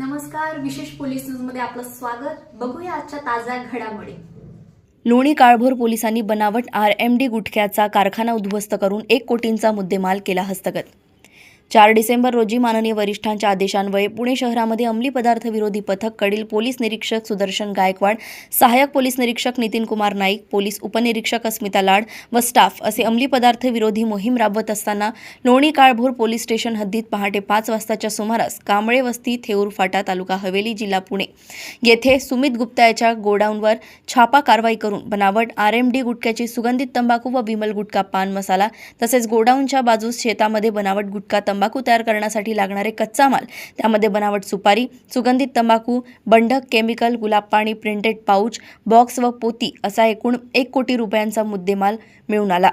नमस्कार विशेष पोलीस न्यूजमध्ये आपलं स्वागत. बघूया आजच्या ताज्या घडामोडी. लोणी काळभोर पोलिसांनी बनावट आर एम डी गुटख्याचा कारखाना उद्ध्वस्त करून एक कोटींचा मुद्देमाल केला हस्तगत. चार डिसेंबर रोजी माननीय वरिष्ठांच्या आदेशान्वये पुणे शहरामध्ये अंमली पदार्थ विरोधी पथक कडील पोलीस निरीक्षक सुदर्शन गायकवाड सहाय्यक पोलीस निरीक्षक नितीन कुमार नाईक पोलीस उपनिरीक्षक अस्मिता लाड व स्टाफ असे अंमली पदार्थ विरोधी मोहीम राबवत असताना लोणी काळभोर पोलीस स्टेशन हद्दीत पहाटे पाच वाजताच्या सुमारास कांबळे वस्ती थेऊर फाटा तालुका हवेली जिल्हा पुणे. येथे सुमित गुप्ता याच्या गोडाऊनवर छापा कारवाई करून बनावट आर एम डी गुटख्याची सुगंधित तंबाखू व विमल गुटखा पान मसाला तसेच गोडाऊनच्या बाजूस शेतामध्ये बनावट गुटखा तंबाखू तयार करण्यासाठी लागणारे कच्चा माल त्यामध्ये बनावट सुपारी सुगंधित तंबाखू बंडक केमिकल गुलाब पाणी प्रिंटेड पाऊच बॉक्स व पोती असा एकूण एक कोटी रुपयांचा मुद्देमाल मिळून आला.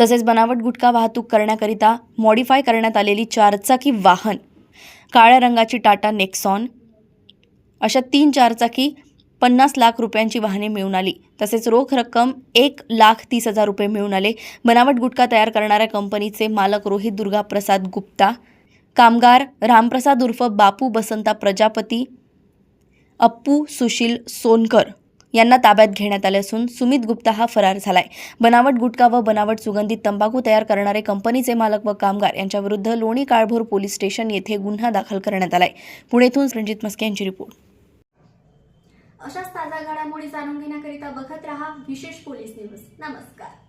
तसेच बनावट गुटखा वाहतूक करण्याकरिता मॉडिफाय करण्यात आलेली चारचाकी वाहन काळ्या रंगाची टाटा नेक्सॉन अशा तीन चारचाकी पन्नास लाख रुपयांची वाहने मिळून आली. तसेच रोख रक्कम एक लाख तीस हजार रुपये मिळून आले. बनावट गुटखा तयार करणाऱ्या कंपनीचे मालक रोहित दुर्गा प्रसाद गुप्ता कामगार रामप्रसाद उर्फ बापू बसंता प्रजापती अप्पू सुशील सोनकर यांना ताब्यात घेण्यात आले असून सुमित गुप्ता हा फरार झालाय. बनावट गुटखा व बनावट सुगंधित तंबाखू तयार करणारे कंपनीचे मालक व कामगार यांच्याविरुद्ध लोणी काळभोर पोलीस स्टेशन येथे गुन्हा दाखल करण्यात आलाय. पुणेतून रणजित मस्के यांची रिपोर्ट. अशाच ताज्या घडामोडी जाणून घेण्याकरिता बघत रहा विशेष पोलीस न्यूज. नमस्कार.